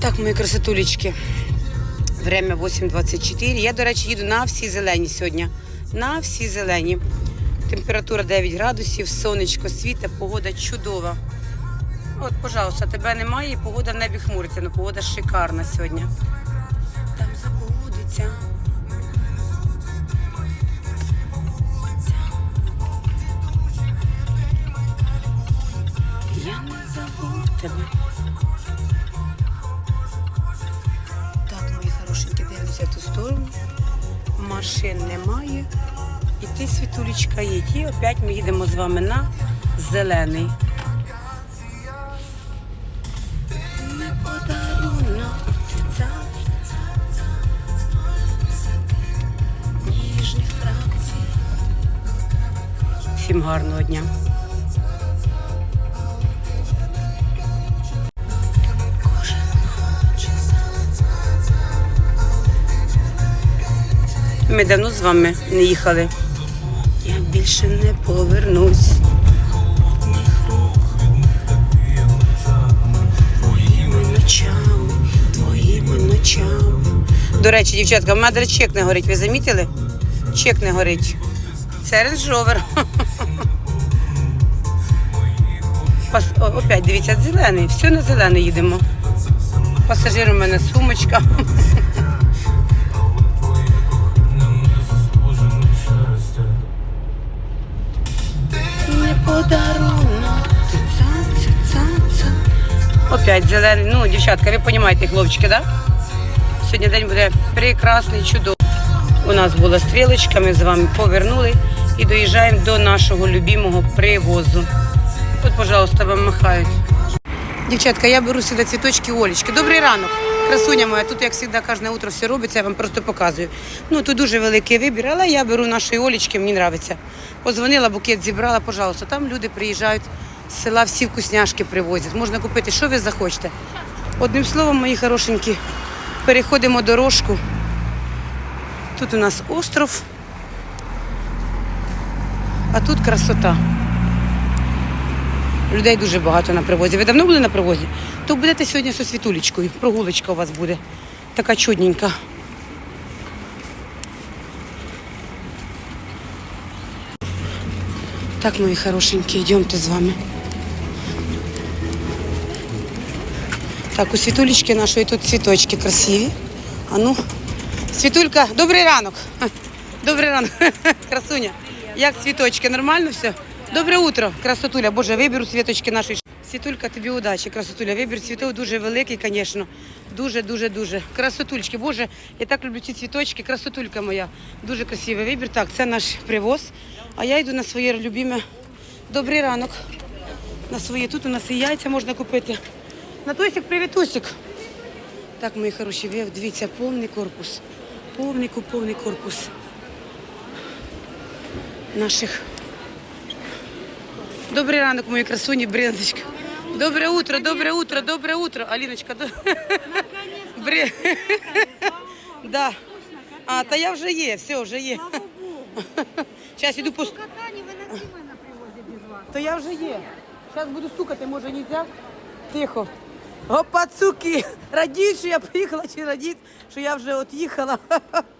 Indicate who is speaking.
Speaker 1: Так, мої красотулечки. Время 8.24. Я, до речі, їду на всі зелені сьогодні. На всі зелені. Температура 9 градусів, сонечко світе, погода чудова. От, пожалуйста, тебе немає і погода в небі хмуриться, але погода шикарна сьогодні. Там забудеться. Я не забув тебе. Так, мої хорошенькі, дивимося ту сторону. Машин немає. І ти, світулечка, є. І опять ми їдемо з вами на зелений. Всім гарного дня. Ми давно з вами не їхали. Я більше не повернусь. Твоїми. До речі, дівчатка, в мене чек не горить. Ви замітили? Чек не горить. Це о, Опять дивіться, зелений. Все на зелений їдемо. Пасажир у мене сумочка. Опять зелений. Ну, дівчатка, ви розумієте, хлопчики, да? Сьогодні день буде прекрасний, чудовий. У нас була стрілочка, ми з вами повернули і доїжджаємо до нашого любимого привозу. От, пожалуйста, вам махають. Дівчатка, я беру сюди цвіточки Олечки. Добрий ранок. Красуня моя, тут, як завжди, кожне утро все робиться, я вам просто показую. Ну, тут дуже великий вибір, але я беру нашої Олечки, мені подобається. Позвонила, букет зібрала, пожалуйста. Там люди приїжджають села, всі вкусняшки привозять. Можна купити, що ви захочете. Одним словом, мої хорошенькі, переходимо дорожку. Тут у нас остров, а тут красота. Людей дуже багато на привозі. Ви давно були на привозі? То будете сьогодні зі світулечкою. Прогулочка у вас буде. Така чудненька. Так, мої хорошенькі, йдемте з вами. Так, у світулечки нашої тут цвіточки красиві. А ну, світулька, добрий ранок. Добрий ранок, красуня. Як цвіточки, нормально все? Добре утро, красотуля. Боже, вибір у світочки нашої. Світулька, тобі удачі, красотуля. Вибір цвітів дуже великий, звісно. Дуже, дуже. Красотульчики. Боже, я так люблю ці цвіточки. Красотулька моя. Дуже красивий вибір. Так, це наш привоз. А я йду на своє любиме. Добрий ранок. На своє. Тут у нас і яйця можна купити. Натосик, привітусик. Так, мої хороші, дивіться, повний корпус. Повний повний корпус наших. Добрий ранок, мої красуні, брендочка. Добре утро, добре утро, добре утро. Аліночка, до... Да. А, та я вже є, все, вже є. Зараз іду по...
Speaker 2: Кота невыносимо на привозе без вас.
Speaker 1: То я вже є. Зараз буду стукати, може, нельзя? Тихо. Опа, цуки! Радіють, що я приїхала, чи радіють, що я вже от їхала.